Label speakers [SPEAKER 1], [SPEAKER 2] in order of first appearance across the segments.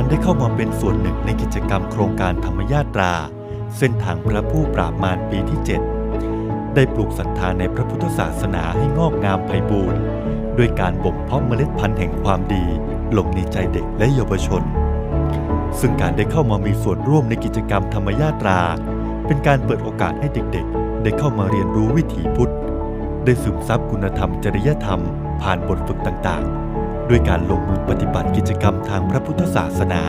[SPEAKER 1] การได้เข้ามาเป็นส่วนหนึ่งในกิจกรรมโครงการธรรมญาตรา เส้นทางพระผู้ปราบมารปีที่ 7 ได้ปลูกศรัทธาในพระพุทธศาสนาให้งอกงามไพบูรณ์ด้วยการบ่มเพาะเมล็ดพันธุ์แห่งความดีลงในใจเด็กและเยาวชน ซึ่งการได้เข้ามามีส่วนร่วมในกิจกรรมธรรมญาตรา เป็นการเปิดโอกาสให้เด็กๆ ได้เข้ามาเรียนรู้วิถีพุทธ ได้ซึมซับคุณธรรมจริยธรรม ผ่านบทฝึกต่างๆ ด้วยการลงมือปฏิบัติกิจกรรมทางพระพุทธศาสนา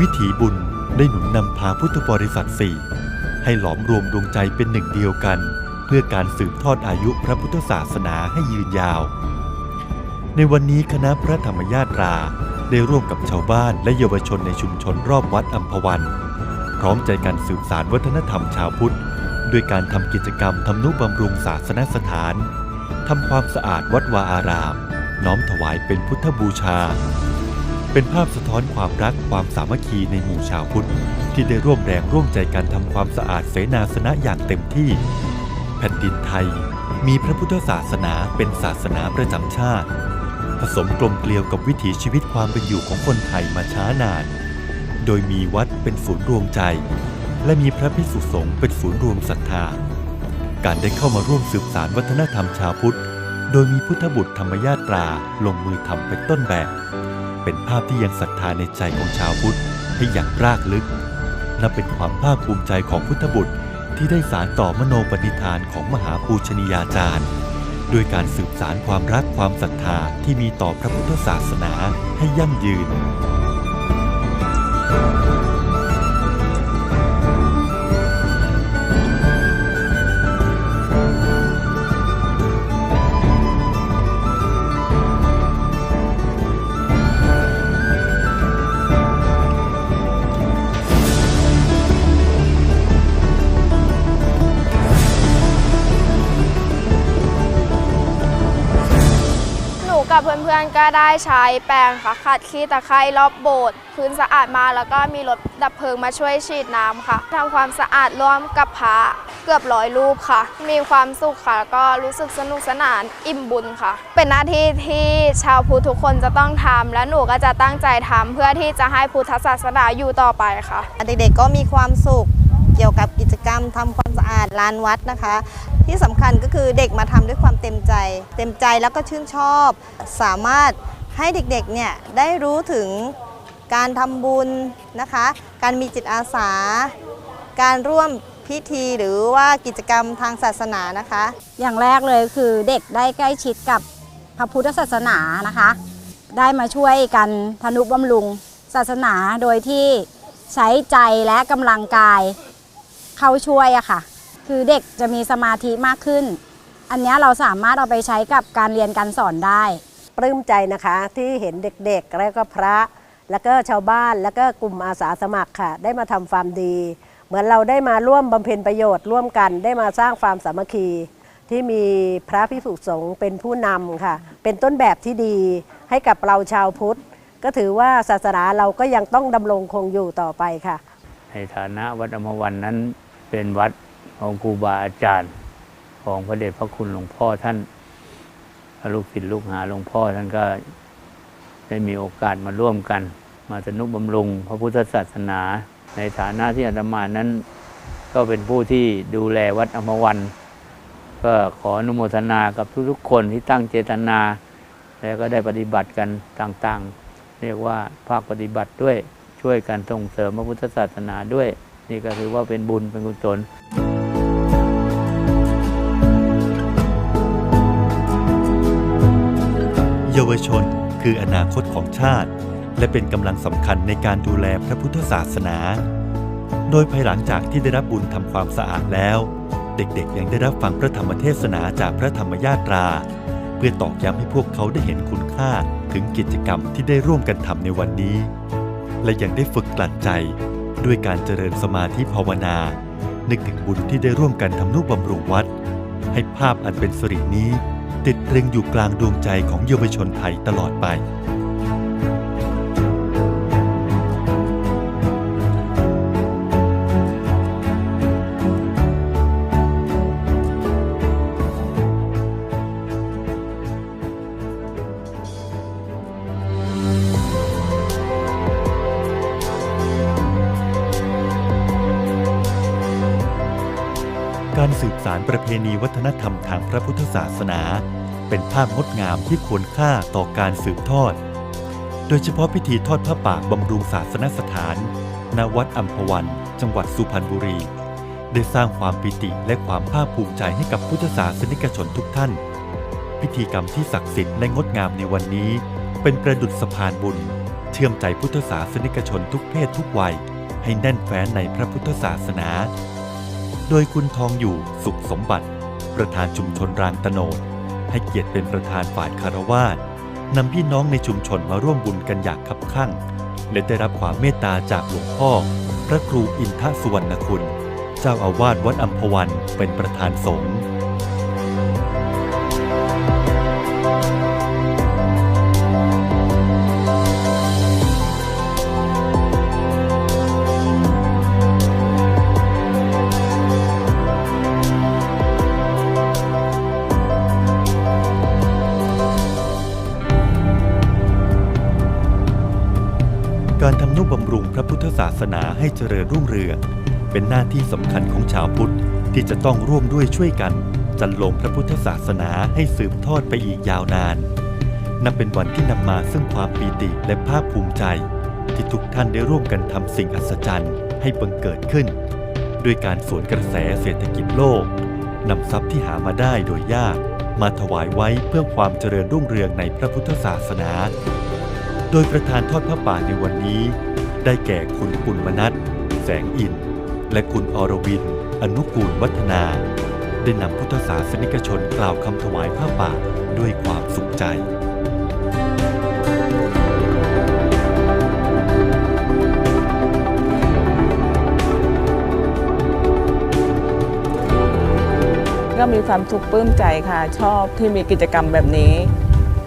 [SPEAKER 1] วิถีบุญได้หนุนนำพาพุทธบริษัทสี่ ให้หลอมรวมดวงใจเป็นหนึ่งเดียวกัน เพื่อการสืบทอดอายุพระพุทธศาสนาให้ยืนยาว ในวันนี้คณะพระธรรมญาตรา ได้ร่วมกับชาวบ้านและเยาวชนในชุมชนรอบวัดอัมพวัน พร้อมใจกันสืบสารวัฒนธรรมชาวพุทธด้วยการทำกิจกรรมทำนุบำรุงศาสนสถานทำความสะอาดวัดวาอาราม น้อมถวายเป็นพุทธบูชา เป็นภาพสะท้อนความรักความสามัคคีในหมู่ชาวพุทธ ที่ได้ร่วมแรงร่วมใจกันทำความสะอาดเสนาสนะอย่างเต็มที่ แผ่นดินไทย มีพระพุทธศาสนาเป็นศาสนาประจำชาติ ผสมกลมเกลียวกับวิถีชีวิตความเป็นอยู่ของคนไทยมาช้านาน โดยมีวัดเป็นศูนย์รวมใจ และมีพระภิกษุสงฆ์เป็นศูนย์รวมศรัทธา การได้เข้ามาร่วมสืบสารวัฒนธรรมชาวพุทธ โดยมีพุทธบุตรธรรมญาตราลงมือทำเป็นต้นแบบ เป็นภาพที่ยังศรัทธาในใจของชาวพุทธให้อย่างรากลึก นับเป็นความภาคภูมิใจของพุทธบุตรที่ได้สารต่อมโนปณิธานของมหาปูชนียาจารย์ ด้วยการสืบสารความรักความศรัทธาที่มีต่อพระพุทธศาสนาให้ยั่งยืน
[SPEAKER 2] อนก็ได้ใช้แปรงค่ะขัดขี้ตะไคร่รอบโบสถ์พื้นสะอาดมาแล้วก็มีรถดับเพลิงมาช่วยฉีดน้ำค่ะทำความสะอาดร่วมกับพระเกือบร้อยรูปค่ะ มีความสุขค่ะแล้วก็รู้สึกสนุกสนานอิ่มบุญค่ะ เป็นหน้าที่ที่ชาวพุทธทุกคนจะต้องทำและหนูก็จะตั้งใจทำเพื่อที่จะให้พุทธศาสนาอยู่ต่อไปค่ะ
[SPEAKER 3] เด็กๆก็มีความสุขเกี่ยวกับกิจกรรมทำความสะอาดลานวัดนะคะ ที่สำคัญก็คือเด็กมาทำด้วยความเต็มใจ เต็มใจแล้วก็ชื่นชอบ สามารถให้เด็กๆเนี่ยได้รู้ถึงการทำบุญนะคะ การมีจิตอาสา การร่วมพิธีหรือว่ากิจกรรมทางศาสนานะคะ
[SPEAKER 4] อย่างแรกเลยคือเด็กได้ใกล้ชิดกับพระพุทธศาสนานะคะ ได้มาช่วยกันทนุบำรุงศาสนาโดยที่ใช้ใจและกำลังกายเข้าช่วยอะค่ะ คือเด็กจะมีสมาธิมากขึ้น อันเนี้ยเราสามารถเอาไปใช้กับการเรียนการสอนได้
[SPEAKER 5] ปลื้มใจนะคะที่เห็นเด็กๆ แล้วก็พระ แล้วก็ชาวบ้านแล้วก็กลุ่มอาสาสมัครค่ะ ได้มาทำความดี เหมือนเราได้มาร่วมบำเพ็ญประโยชน์ร่วมกันได้มาสร้างความสามัคคีที่มีพระพิสุสงฆ์เป็นผู้นำค่ะ เป็นต้นแบบที่ดีให้กับเราชาวพุทธ ก็ถือว่าศาสนาเราก็ยังต้องดำรงคงอยู่ต่อไปค่ะ
[SPEAKER 6] ในฐานะวัดอมวันนั้นเป็นวัด ของครูบาอาจารย์ของพระเดชพระคุณหลวงพ่อท่านลูกศิษย์ลูกหาหลวงพ่อท่านก็ได้มีโอกาสมาร่วมกัน มาสนุบำรุงพระพุทธศาสนา ในฐานะที่อาตมานั้น ก็เป็นผู้ที่ดูแลวัดอมวัน ก็ขออนุโมทนากับทุกๆคนที่ตั้งเจตนา แล้วก็ได้ปฏิบัติกันต่างๆ เรียกว่าภาคปฏิบัติด้วยช่วยกันส่งเสริมพระพุทธศาสนาด้วย นี่ก็ถือว่าเป็นบุญเป็นกุศลา
[SPEAKER 1] วชน คืออนาคตของชาติ และเป็นกำลังสำคัญในการดูแลพระพุทธศาสนา โดยภายหลังจากที่ได้รับบุญทำความสะอาดแล้ว เด็กๆ ยังได้รับฟังพระธรรมเทศนาจากพระธรรมญาตรา เพื่อตอกย้ำให้พวกเขาได้เห็นคุณค่าถึงกิจกรรมที่ได้ร่วมกันทำในวันนี้ และยังได้ฝึกกลั่นใจด้วยการเจริญสมาธิภาวนา นึกถึงบุญที่ได้ร่วมกันทำนุบำรุงวัด ให้ภาพอันเป็นสิรินี้ ติดตรึงอยู่กลางดวงใจของเยาวชนไทยตลอดไป การสืบสารประเพณีวัฒนธรรมทางพระพุทธศาสนา เป็นภาพงดงามที่ควรค่าต่อการสืบทอด โดยเฉพาะพิธีทอดพระป่าบำรุงศาสนสถาน ณ วัดอัมพวัน จังหวัดสุพรรณบุรี ได้สร้างความปิติและความภาคภูมิใจให้กับพุทธศาสนิกชนทุกท่าน พิธีกรรมที่ศักดิ์สิทธิ์และงดงามในวันนี้ เป็นประดุษสะพานบุญ เชื่อมใจพุทธศาสนิกชนทุกเพศทุกวัย ให้แน่นแฟ้นในพระพุทธศาสนา โดยคุณทองอยู่สุขสมบัติ ประธานชุมชนรางตโนด ให้เกียรติเป็นประธานฝ่ายคารวาสนำพี่น้องในชุมชนมาร่วมบุญกันอย่างคับคั่ง และได้รับความเมตตาจากหลวงพ่อ พระครูอินทสุวรรณคุณ เจ้าอาวาสวัดอัมพวันเป็นประธานสงฆ์ พุทธศาสนาให้เจริญรุ่งเรือง เป็นหน้าที่สำคัญของชาวพุทธที่จะต้องร่วมด้วยช่วยกัน จันลงพระพุทธศาสนาให้สืบทอดไปอีกยาวนานนับเป็นวันที่นำมาซึ่งความปีติและภาคภูมิใจ ที่ทุกท่านได้ร่วมกันทำสิ่งอัศจรรย์ให้บังเกิดขึ้น ด้วยการสวนกระแสเศรษฐกิจโลกนำทรัพย์ที่หามาได้โดยยาก มาถวายไว้เพื่อความเจริญรุ่งเรืองในพระพุทธศาสนา โดยประธานทอดพระป่าในวันนี้ ได้แก่คุณปุณมนัทแสงอิน และคุณอรวิน อนุกูลวัฒนา ได้นำพุทธศาสนิกชนกล่าวคำถวายผ้าป่าด้วยความสุขใจ
[SPEAKER 7] ก็มีความสุขปลื้มใจค่ะ ชอบที่มีกิจกรรมแบบนี้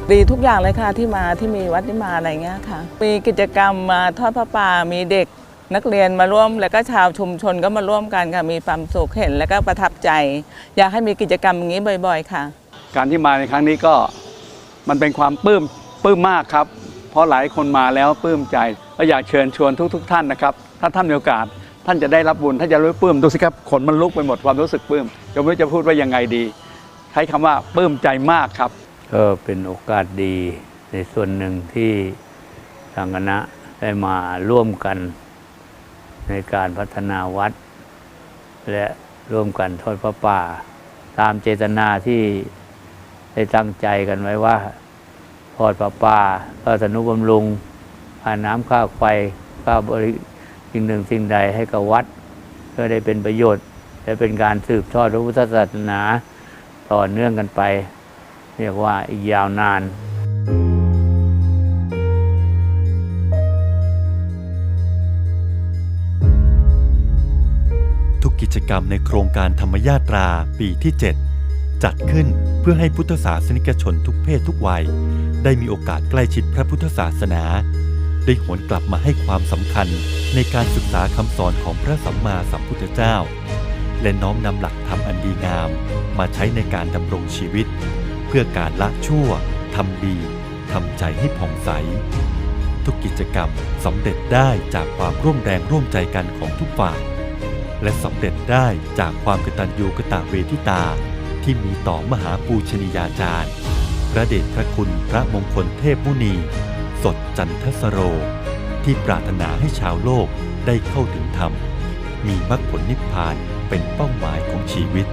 [SPEAKER 7] ดีทุกอย่างเลยค่ะที่มาที่มีวัดที่มาอะไรเงี้ยค่ะ มีกิจกรรมมาทอดพระป่ามีเด็กนักเรียนมาร่วม แล้วก็ชาวชุมชนก็มาร่วมกันค่ะมีความสุขเห็นแล้วก็ประทับใจ อยากให้มีกิจกรรมอย่างนี้บ่อย ๆ ค่ะ
[SPEAKER 8] การที่มาในครั้งนี้ก็มันเป็นความปลื้มปลื้มมากครับ เพราะหลายคนมาแล้วปลื้มใจก็อยากเชิญชวนทุกๆท่านนะครับถ้าท่านมีโอกาสท่านจะได้รับบุญท่านจะรู้ปลื้มดูสิครับขนมันลุกไปหมดความรู้สึกปลื้มจะไม่รู้จะพูดว่ายังไงดี ใช้คำว่าปลื้มใจมากครับ
[SPEAKER 6] ก็เป็นโอกาสดีในส่วนหนึ่งที่ทางคณะได้มาร่วมกันในการพัฒนาวัด และร่วมกันทอดพระป่า ตามเจตนาที่ได้ตั้งใจกันไว้ว่าทอดพระป่าก็สนุบำรุงค่าน้ำค่าไฟค่าบริสิ่งหนึ่งสิ่งใดให้กับวัดเพื่อได้เป็นประโยชน์ และเป็นการสืบทอดพระพุทธศาสนาต่อเนื่องกันไป เรียกว่าอีกยาวนาน
[SPEAKER 1] ทุกกิจกรรมในโครงการธรรมยาตราปีที่ 7 จัดขึ้นเพื่อให้พุทธศาสนิกชนทุกเพศทุกวัย ได้มีโอกาสใกล้ชิดพระพุทธศาสนา ได้หวนกลับมาให้ความสำคัญในการศึกษาคำสอนของพระสัมมาสัมพุทธเจ้า และน้อมนำหลักธรรมอันดีงาม มาใช้ในการดำรงชีวิต พื่อการละชั่วทำดีทำใจให้ผ่องใส ทุกกิจกรรมสำเร็จได้จากความร่วมแรงร่วมใจกันของทุกฝ่าย และสำเร็จได้จากความกตัญญูกตเวทิตา ที่มีต่อมหาปูชนียาจารย์ พระเดชพระคุณพระมงคลเทพมุนี สดจันทสโร ที่ปรารถนาให้ชาวโลกได้เข้าถึงธรรม มีมรรคผลนิพพานเป็นเป้าหมายของชีวิต